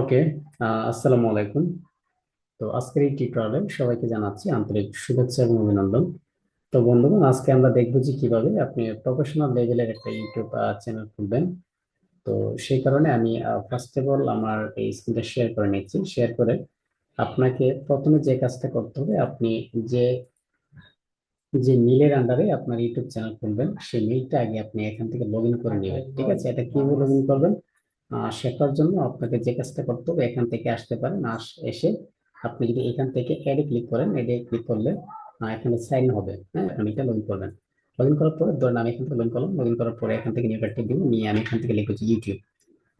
ওকে আসসালামু আলাইকুম। তো আজকের এই টিউটোরিয়ালে সবাইকে জানাচ্ছি আন্তরিক শুভেচ্ছা এবং অভিনন্দন। তো বন্ধুগণ, আজকে আমরা দেখব যে কীভাবে আপনি প্রফেশনাল লেভেলের একটা ইউটিউব চ্যানেল খুলবেন। তো সেই কারণে আমি ফার্স্ট অফ অল আমার এই স্ক্রিনটা শেয়ার করে নিচ্ছি। শেয়ার করে আপনাকে প্রথমে যে কাজটা করতে হবে, আপনি যে যে মিলের আন্ডারে আপনার ইউটিউব চ্যানেল খুলবেন, সেই মিলটা আগে আপনি এখান থেকে লগ করে নেবেন। ঠিক আছে? এটা কীভাবে লগ করবেন? সেটার জন্য আপনাকে যে কাজটা করতে হবে, এখান থেকে আসতে পারেন, আস, এসে আপনি যদি এখান থেকে অ্যাডে ক্লিক করেন অ্যাডে ক্লিক করলে এখানে সাইন হবে হ্যাঁ আপনি এটা লগ ইন করবেন। লগ ইন করার পরে, ধরেন আমি এখান থেকে লগ ইন করলাম লগ ইন করার পরে এখান থেকে নিউ কার্ডটি দিব নিয়ে আমি এখান থেকে লিখেছি ইউটিউব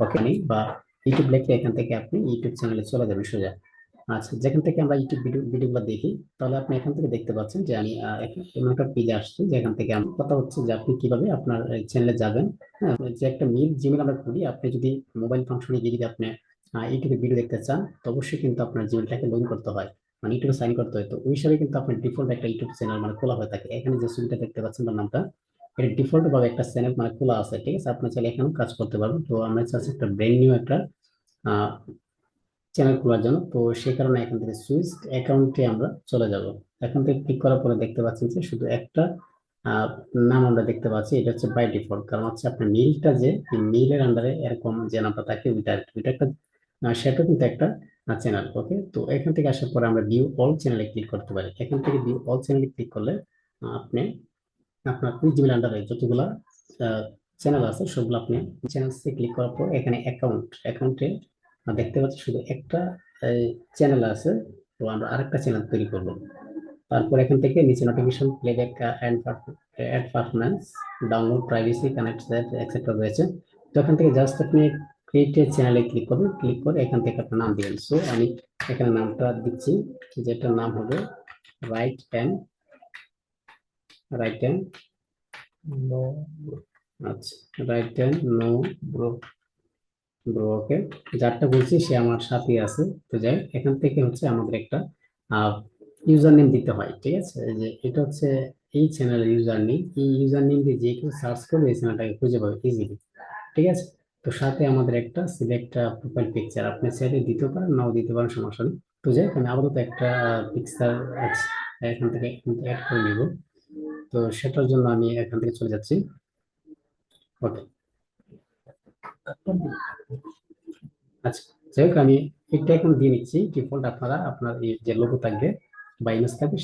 ওকে বা ইউটিউব লিখলে এখান থেকে আপনি ইউটিউব চ্যানেলে চলে যাবেন সোজা। আচ্ছা যেখান থেকে আমরা ইউটিউব ভিডিও, ভিডিওগুলো দেখি, তাহলে আপনি এখান থেকে দেখতে পাচ্ছেন যে আমি এমন একটা পেজে আসছি যেখান থেকে আমার কথা হচ্ছে যে আপনি কীভাবে আপনার চ্যানেলে যাবেন। হ্যাঁ যে একটা মিল জিমেল আমরা খুলি, আপনি যদি মোবাইল ফাংশনে গিয়ে যদি আপনি ইউটিউবে ভিডিও দেখতে চান, তো অবশ্যই কিন্তু আপনার জিমেলটাকে লগ করতে হয়। মানে ইউটিউবে সাইন করতে হয়। তো ওই হিসাবে কিন্তু আপনার ডিফল্ট একটা ইউটিউব চ্যানেল মানে খোলা হয়ে থাকে। এখানে যে ছবিটা দেখতে পাচ্ছেন তার নামটা, এটা ডিফল্ট ভাবে একটা চ্যানেল মানে খোলা আছে, ঠিক আছে? আপনি চাইলে এখানেও কাজ করতে পারবেন। তো আমরা চাচ্ছি একটা ব্র্যান্ড নিউ একটা চ্যানেল খোলার জন্য তো সেই কারণে এখান থেকে সুইচ অ্যাকাউন্টে আমরা চলে যাব এখান থেকে ক্লিক করার পরে দেখতে পাচ্ছেন যে শুধু একটা নাম আমরা দেখতে পাচ্ছি, এটা হচ্ছে বাই ডিফল্ট কারণ হচ্ছে আপনার মিলটা যে মিলের আন্ডারে এরকম যে নামটা থাকে, ওইটা। ওইটা একটা সেটা কিন্তু একটা চ্যানেল ওকে তো এখান থেকে আসার পরে আমরা ভিউ অল চ্যানেলে ক্লিক করতে পারি এখান থেকে ভিউ অল চ্যানেলে ক্লিক করলে আপনি, আপনার ওই জিমেল আন্ডারে যতগুলা চ্যানেল আছে, সবগুলো আপনি চ্যানেলসে ক্লিক করার পর এখানে অ্যাকাউন্ট অ্যাকাউন্টে দেখতে পাচ্ছি শুধু একটা চ্যানেল আছে তো আমরা আরেকটা চ্যানেল তৈরি করব। তারপর এখান থেকে নিচে notification playback and ad performance download privacy connect etcetera রয়েছে। তো এখান থেকে জাস্ট আপনি ক্রিয়েটেড চ্যানেলে ক্লিক করবেন ক্লিক করে এখান থেকে আপনার নাম দিবেন সো আমি এখানে নামটা দিচ্ছি যেটার নাম হবে রাইট হ্যান্ড রাইট হ্যান্ড আচ্ছা right hand no bro okay, যারটা বলছি সে আমার সাথে আছে। তো যাই এখান থেকে হচ্ছে আমাদের একটা ইউজার নেম দিতে হয়, ঠিক আছে? যে এটা হচ্ছে এই চ্যানেলের ইউজার নেম এই ইউজার নেম দিয়ে যে কেউ সার্চ করবে, এই চ্যানেলটাকে খুঁজে পাবে ইজিলি ঠিক আছে? তো সাথে আমাদের একটা সিলেক্ট প্রোফাইল পিকচার আপনি চাইলে দিতে পারেন, নাও দিতে পারেন, সমস্যা নেই। তো যাই আমি আপাতত একটা পিকচার এখান থেকে অ্যাড করে নিব। তো সেটার জন্য আমি এখান থেকে চলে যাচ্ছি। ওকে। আচ্ছা যাই হোক, আমি এখন দিয়ে নিচ্ছি। ডিফল্ট আপনারা, আপনার যে লোগো থাকবে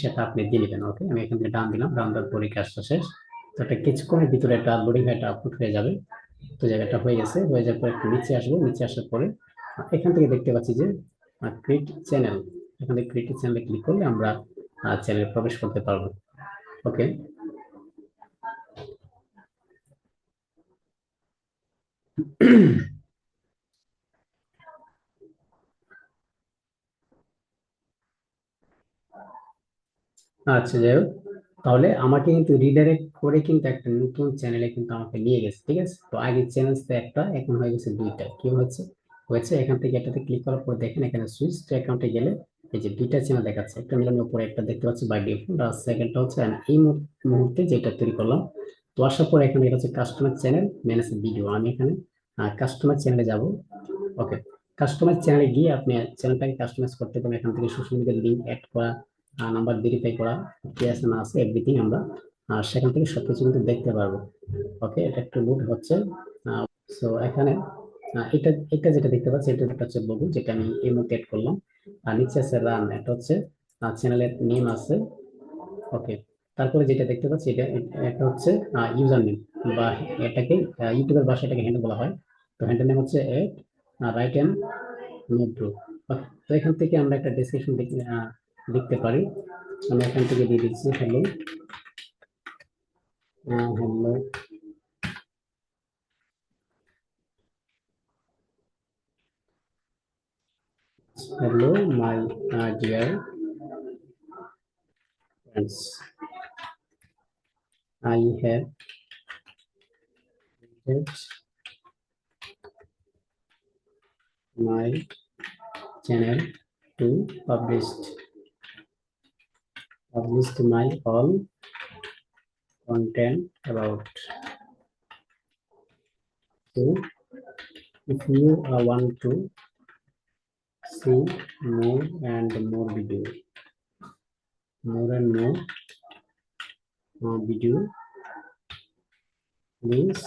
সেটা আপনি দিয়ে নেবেন ওকে আমি এখান থেকে দিলাম শেষ। তো ভিতরে হয়ে যাবে। তো জায়গাটা হয়ে গেছে, হয়ে পর একটু নিচে আসব, নিচে আসার পরে এখান থেকে দেখতে পাচ্ছি যে চ্যানেলে ক্লিক করলে আমরা চ্যানেলে প্রবেশ করতে পারব ওকে আচ্ছা যাই হোক। তাহলে আমাকে কিন্তু রিডাইরেক্ট করে কিন্তু একটা নতুন চ্যানেলে কিন্তু আমাকে নিয়ে গেছে, ঠিক আছে? তো আগে চ্যানেল একটা, এখন হয়ে গেছে দুইটা। কি হচ্ছে হয়েছে এখান থেকে এটাতে ক্লিক করার পর দেখেন এখানে সুইচ অ্যাকাউন্টে গেলে এই যে দুইটা চ্যানেল দেখাচ্ছে। একটা মিলানোর উপরে একটা দেখতে পাচ্ছি বাই ডিফল্ট আর সেকেন্ডটা হচ্ছে এই মুহূর- মুহূর্তে যেটা তৈরি করলাম। তো আসার পর এখানে এটা হচ্ছে কাস্টমার চ্যানেল ম্যানেজ ভিডিও আমি এখানে কাস্টমার চ্যানেলে যাব। ওকে কাস্টমার চ্যানেলে গিয়ে আপনি চ্যানেলটাকে কাস্টমাইজ করতে পারেন। এখান থেকে সোশ্যাল মিডিয়ার লিঙ্ক অ্যাড করা নাম্বার ভেরিফাই করা কি আছে না আছে এভরিথিং আমরা আহ, সেখান থেকে সব কিছু কিন্তু দেখতে পারব। ওকে এটা একটু লোড হচ্ছে। সো এখানে এটা এটা যেটা দেখতে পাচ্ছি এটা হচ্ছে লোগো যেটা আমি এই মুহূর্তে অ্যাড করলাম। আর নিচে আছে রান এটা হচ্ছে চ্যানেলের নেম আছে। ওকে তারপরে যেটা দেখতে পাচ্ছি এটা এটা হচ্ছে ইউজার নেম বা এটাকে ইউটিউবের ভাষায় এটাকে হ্যান্ডেল বলা হয়। তো হ্যান্ডেল নেম হচ্ছে at right hand no bru তো এখান থেকে আমরা একটা ডেসক্রিপশন লিখতে পারি। আমি এখান থেকে দিয়ে দিচ্ছি hello hello hello my uh, dear friends i my channel to published. Published my all content about. So if you uh, want to see more and more video more and more uh, video please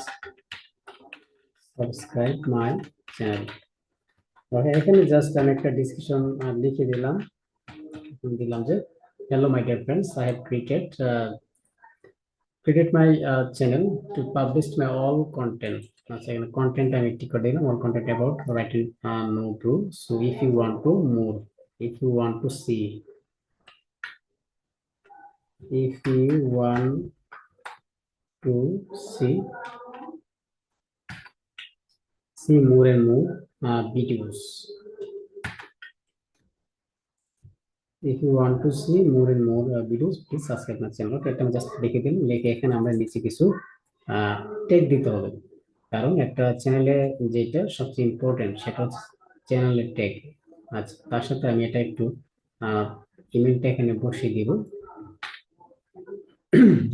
subscribe my channel এখানে just আমি একটা description লিখে দিলাম দিলাম যে hello my dear friends I have cricket cricket my channel to publish my all content আচ্ছা এখানে content আমি টিক করে দিলাম all content about writing no to so if you want to more if you want to see if you want to see see more and more uh, videos if you want to see more and more uh, videos please subscribe my channel. Okay just লিখে দিলাম লিখে এখানে আমরা নিচে কিছু take দিতে হবে। কারণ একটা চ্যানেলে যেটা সবচেয়ে ইম্পর্টেন্ট সেটা হচ্ছে চ্যানেলের টেক আচ্ছা তার সাথে আমি এটা একটু ইমেলটা এখানে বসিয়ে দিব।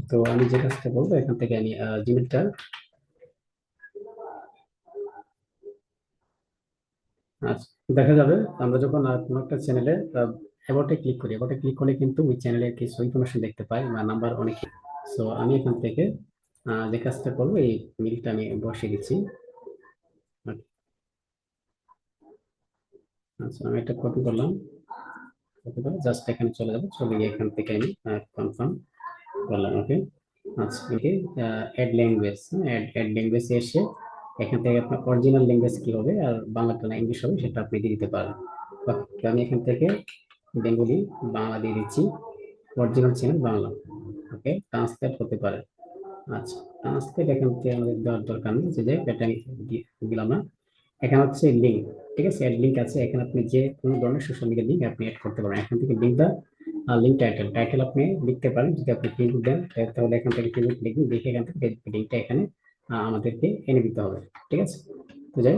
তো আমি যে কাজটা বলব এখান থেকে আমি জিমেলটা দেখা যাবে। আমরা যখন কোনো একটা চ্যানেলে অ্যাবাউটে ক্লিক করি অ্যাবাউটে ক্লিক করলে কিন্তু ওই চ্যানেলের কিছু ইনফরমেশন দেখতে পাই বা নাম্বার অনেক। সো আমি এখান থেকে যে কাজটা করব, এই মিলটা আমি বসিয়ে দিচ্ছি। আচ্ছা আমি একটা কপি করলাম। কপি করে জাস্ট এখানে চলে যাব। চলে গিয়ে এখান থেকে আমি কনফার্ম করলাম। ওকে আচ্ছা okay add language add add language এসে এখান থেকে আপনার অরিজিনাল ল্যাঙ্গুয়েজ কি হবে আর বাংলাটা না ইংলিশ হবে, সেটা আপনি দিয়ে দিতে পারেন। আমি এখান থেকে বেঙ্গলি বাংলা দিয়ে দিচ্ছি। Original channel Bangla. Okay translate হতে পারে। আচ্ছা ট্রান্সলেট এখান থেকে আমাদের দেওয়ার দরকার নেই, যে এটা আমি দিলাম না। এখানে হচ্ছে লিঙ্ক ঠিক আছে? লিঙ্ক আছে। এখানে আপনি যে কোনো ধরনের সোশ্যাল মিডিয়া লিঙ্ক আপনি অ্যাড করতে পারেন। এখান থেকে লিঙ্কটা লিঙ্ক টাইটেল টাইটেল আপনি লিখতে পারেন। যদি আপনি ফেসবুক দেন, তাহলে এখান থেকে ফেসবুক লিখুন দেখে এখান থেকে লিঙ্কটা এখানে আমাদেরকে এনে দিতে হবে, ঠিক আছে? তো যাই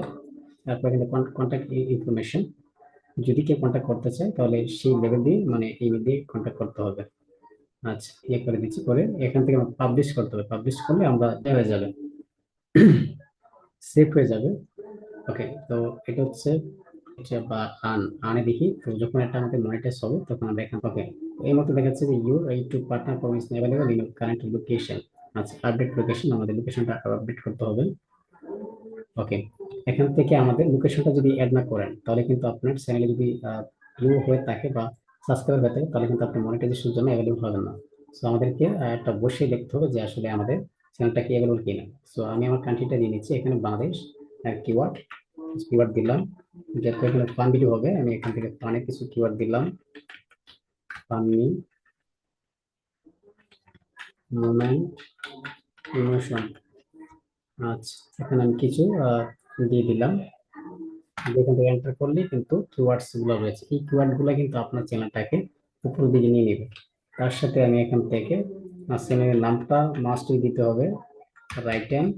তারপর এখানে কন্ট্যাক্ট ইনফরমেশন যদি কেউ কন্ট্যাক্ট করতে চায়, তাহলে সেই লেভেল দিয়ে মানে ইমেল দিয়ে কন্ট্যাক্ট করতে হবে। আচ্ছা ইয়ে করে দিচ্ছি, করে এখান থেকে পাবলিশ করতে হবে। পাবলিশ করলে আমরা হয়ে যাবে। সেভ হয়ে যাবে। ওকে তো এটা হচ্ছে বা আন, আনে দেখি, তো যখন এটা আমাদের মনিটাইজ হবে, তখন আমরা এখান ওকে এই মতো দেখাচ্ছে যে your YouTube partner promise available in current location আচ্ছা আপডেট লোকেশন আমাদের লোকেশনটা আপডেট করতে হবে। ওকে এখান থেকে আমাদের লোকেশনটা যদি অ্যাড না করেন, তাহলে কিন্তু আপনার চ্যানেলে যদি ভিউ হয়ে থাকে বা সাবস্ক্রাইবার হয়ে থাকে, তাহলে কিন্তু আপনি মনিটাইজেশনের জন্য অ্যাভেলেবল হবে না। সো আমাদেরকে একটা বসে দেখতে হবে যে আসলে আমাদের চ্যানেলটা কি অ্যাভেলেবল কিনা। সো আমি আমার কান্ট্রিটা দিয়ে নিচ্ছি, এখানে বাংলাদেশ কিওয়ার্ড কিওয়ার্ড দিলাম। যাতে এখানে ফান ভিডিও হবে, আমি এখান থেকে ফানে কিছু কিওয়ার্ড দিলাম। ফানি মোমেন্ট ইমোশন আচ্ছা এখানে আমি কিছু দিয়ে দিলাম। এখান থেকে এন্টার করলে কিন্তু কিওয়ার্ডসগুলো রয়েছে। এই কিওয়ার্ডগুলো কিন্তু আপনার চ্যানেলটাকে উপর দিকে নিয়ে নেবে। তার সাথে আমি এখান থেকে চ্যানেলের নামটা মাস্টই দিতে হবে। Right hand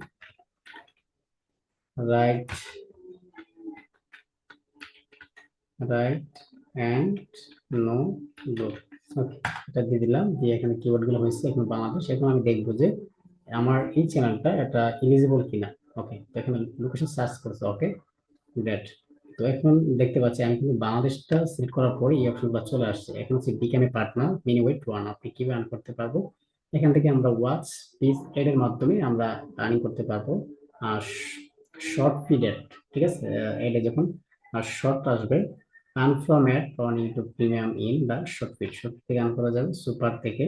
right right and no go okay এটা দিয়ে দিলাম। দিয়ে এখানে কিওয়ার্ডগুলো হয়েছে, এখন বাংলাদেশ। এখন আমি দেখব যে আমার এই চ্যানেলটা এটা এলিজিবল কিনা। ওকে তো এখানে লোকেশন সার্চ করছে ওকে দ্যাট তো এখন দেখতে পাচ্ছি, আমি কিন্তু বাংলাদেশটা সিলেক্ট করার পরে এই অপশনটা চলে আসছে। এখন হচ্ছে become a partner mini wait one আপনি কীভাবে আর্ন করতে পারব? এখান থেকে আমরা ওয়াচ পিস এর মাধ্যমে আমরা আর্নিং করতে পারব। আর শর্ট ফিডের ঠিক আছে? এটা যখন আর শর্ট আসবে। Ad on YouTube premium in বা শর্ট ফিড শর্ট থেকে আর্ন করা যাবে সুপার থেকে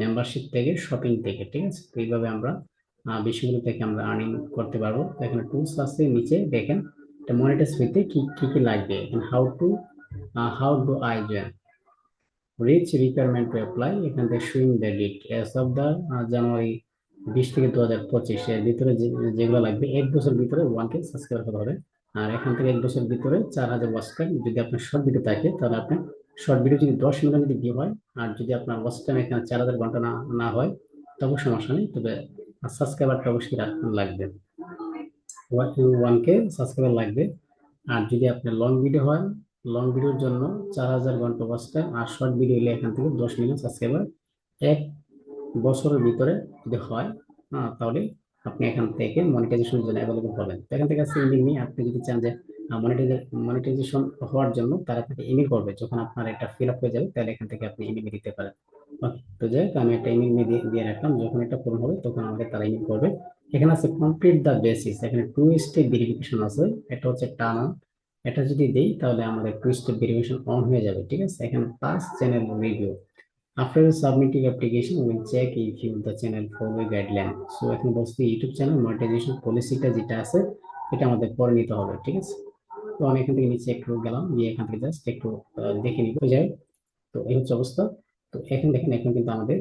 মেম্বারশিপ থেকে শপিং থেকে, ঠিক আছে? তো এইভাবে আমরা বিষয়গুলো থেকে আমরা আর্নিং করতে পারব। তো এখানে টুলস আছে, নিচে দেখেন, এটা মনিটাইজ হইতে কি কি কি লাগবে? How to how do I join reach requirement to apply এখান থেকে swing the dit S of the January বিশ থেকে দু হাজার পঁচিশ এর ভিতরে যেগুলো লাগবে, এক বছর ভিতরে ওয়ান কে সাবস্ক্রাইব হতে হবে। আর এখান থেকে এক বছর ভিতরে চার হাজার ওয়াচ টাইম যদি আপনার শর্ট ভিডিও থাকে, তাহলে আপনি শর্ট ভিডিও যদি দশ মিনিট যদি ভিউ হয়, আর যদি আপনার ওয়াচ টাইম এখানে চার হাজার ঘণ্টা না না হয়, তবে সমস্যা নেই, তবে সাবস্ক্রাইবারটা অবশ্যই লাগবে। ওয়ান কে সাবস্ক্রাইবার লাগবে। আর যদি আপনার লং ভিডিও হয় লং ভিডিওর জন্য চার হাজার ঘণ্টা ওয়াচ টাইম আর শর্ট ভিডিও হলে এখান থেকে দশ মিলিয়ন সাবস্ক্রাইবার এক বছরের ভিতরে যদি হয় তাহলে আপনি এখান থেকে মনিটাইজেশনের জন্য অ্যাভেলেবল হবেন। তো এখান থেকে আছে ইন্ডিং আপনি যদি চান যে মনিটাইজেশন হওয়ার জন্য তারা আপনাকে ইমেল করবে। যখন আপনার এটা ফিল আপ হয়ে যাবে তাহলে এখান থেকে আপনি ইমেল দিতে পারেন। তো যাই হোক, আমি একটা ইমেল দিয়ে রাখলাম। যখন এটা পূরণ হবে তখন আমাকে তারা ইমেল করবে। এখানে আছে কমপ্লিট দ্য বেসিস এখানে টু স্টেপ ভেরিফিকেশন আছে। এটা হচ্ছে অন এটা যদি দেই তাহলে আমাদের টু স্টেপ ভেরিফিকেশন অন হয়ে যাবে। ঠিক আছে? এখানে pass channel review After submitting application, we will check if you the channel follow guideline. So এখন বলছি ইউটিউব চ্যানেল মনিটাইজেশন পলিসিটা যেটা আছে এটা আমাদের পরে নিতে হবে ঠিক আছে তো আমি এখান থেকে নিচে একটু গেলাম গিয়ে এখান থেকে জাস্ট একটু দেখে নিব যাই। তো এই হচ্ছে অবস্থা তো এখন দেখেন এখন কিন্তু আমাদের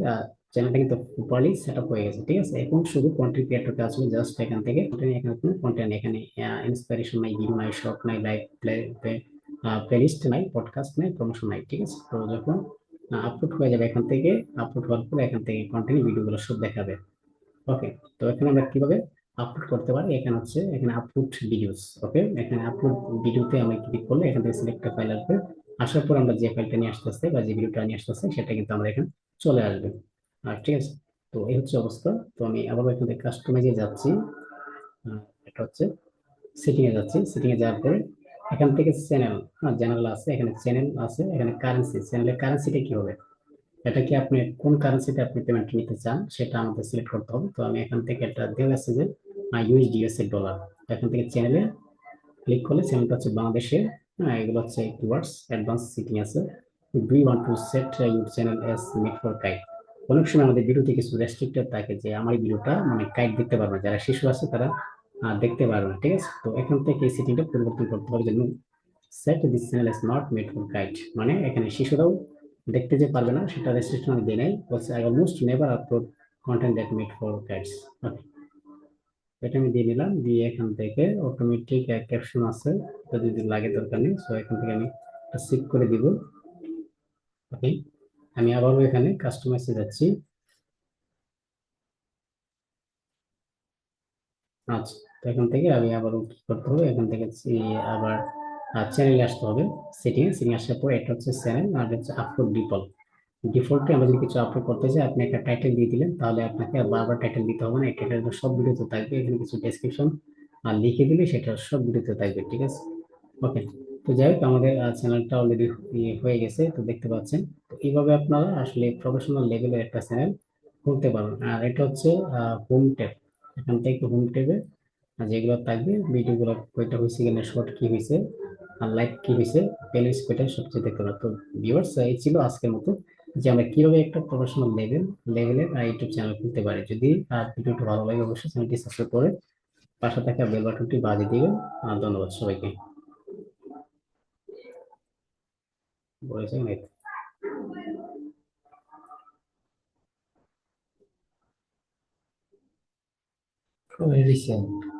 চ্যানেলটা কিন্তু প্রপারলি সেট আপ হয়ে গেছে ঠিক আছে এখন শুধু কন্টেন্ট ক্রিয়েটরকে আসবে জাস্ট এখান থেকে এখানে কোনো কন্টেন্ট এখানে ইন্সপিরেশন নাই ভিডিও নাই শর্ট নাই লাইভ প্লে প্লেলিস্ট নাই পডকাস্ট নাই প্রমোশন নাই ঠিক আছে তো যখন আপলোড হয়ে যাবে এখান থেকে আপলোড হওয়ার পরে এখান থেকে কন্টিনিউ ভিডিওগুলো সব দেখাবে। ওকে তো এখানে আমরা কীভাবে আপলোড করতে পারি? এখানে হচ্ছে, এখানে আপলোড ভিডিওস ওকে এখানে আপলোড ভিডিওতে আমি ক্লিক করলে এখান থেকে সিলেক্ট ফাইল আসবে। আসার পর আমরা যে ফাইলটা নিয়ে আসতেছে বা যে ভিডিওটা নিয়ে আসতে আসতেছে সেটা কিন্তু আমরা এখানে চলে আসবে। আর ঠিক আছে, তো এই হচ্ছে অবস্থা। তো আমি আবার এখান থেকে কাস্টমাইজে যাচ্ছি। এটা হচ্ছে সেটিং এ যাচ্ছি। সেটিং এ যাওয়ার পরে এখান থেকে চ্যানেল হ্যাঁ জেনারেল আছে, এখানে চ্যানেল আছে, এখানে কারেন্সি চ্যানেলের কারেন্সিটা কি হবে? এটা কি আপনি, কোন কারেন্সিতে আপনি পেমেন্ট নিতে চান, সেটা আমাদের সিলেক্ট করতে হবে। তো আমি এখান থেকে এটা দেওয়া আছে যে ইউএসডি ইউএসএ ডলার এখান থেকে চ্যানেলে ক্লিক করলে চ্যানেলটা হচ্ছে বাংলাদেশের হ্যাঁ এগুলো হচ্ছে কিওয়ার্ডস অ্যাডভান্স সিটিং আছে। Do you want to set your channel as made for kids অনেক সময় আমাদের ভিডিওতে কিছু রেস্ট্রিক্টেড থাকে যে, আমার ভিডিওটা মানে কাইট দেখতে পারবে যারা শিশু আছে, তারা দেখতে পারবে না ঠিক আছে? তো এখান থেকে এই সেটিংটা পরিবর্তন করতে হবে যে set this channel is not made for kids মানে এখানে শিশুরাও দেখতে যে পারবে না, সেটা রেস্ট্রিকশন আমি দিই নাই I almost never upload content that made for kids okay এটা আমি দিয়ে নিলাম, দিয়ে এখান থেকে অটোমেটিক ক্যাপশন আছে, এটা যদি লাগে দরকার নেই সো এখান থেকে আমি সিক করে দিব। ওকে আমি আবারও এখানে কাস্টমাইজে যাচ্ছি। আচ্ছা। তো এখান থেকে আমি আবার কি করতে হবে? এখান থেকে আবার চ্যানেলে আসতে হবে সেটিং সেটিং আসার পর এটা হচ্ছে চ্যানেল আর হচ্ছে আপলোড ডিফল্ট ডিফল্টে আমরা যদি কিছু আপলোড করতে চাই, আপনি একটা টাইটেল দিয়ে দিলেন, তাহলে আপনাকে বারবার টাইটেল দিতে হবে না, এই টাইটেলটা সব ভিডিওতে থাকবে, এখানে কিছু ডেসক্রিপশন আর লিখে দিলে সেটা সব ভিডিওতে থাকবে, ঠিক আছে? ওকে তো যাই হোক, আমাদের চ্যানেলটা অলরেডি হয়ে গেছে, তো দেখতে পাচ্ছেন। তো এইভাবে আপনারা আসলে প্রফেশনাল লেভেলের একটা চ্যানেল খুলতে পারবেন। আর এটা হচ্ছে হোম ট্যাব এখান থেকে হোম ট্যাবে যেগুলো থাকবে, ভিডিওগুলো কয়টা হয়েছে কিনা শর্ট কি হয়েছে আর লাইক কি হয়েছে প্লেলিস্ট কয়টা, সবচেয়ে দেখতে পারো। তো ভিউয়ার্স এই ছিল আজকের মতো। যে আমরা কীভাবে একটা প্রফেশনাল লেভেল লেভেলের ইউটিউব চ্যানেল খুলতে পারি, যদি ভিডিওটা ভালো লাগে, অবশ্যই চ্যানেলটি সাবস্ক্রাইব করে পাশে থাকা বেল বাটনটি বাজিয়ে দিবেন। আর ধন্যবাদ সবাইকে। বলেছেন recent.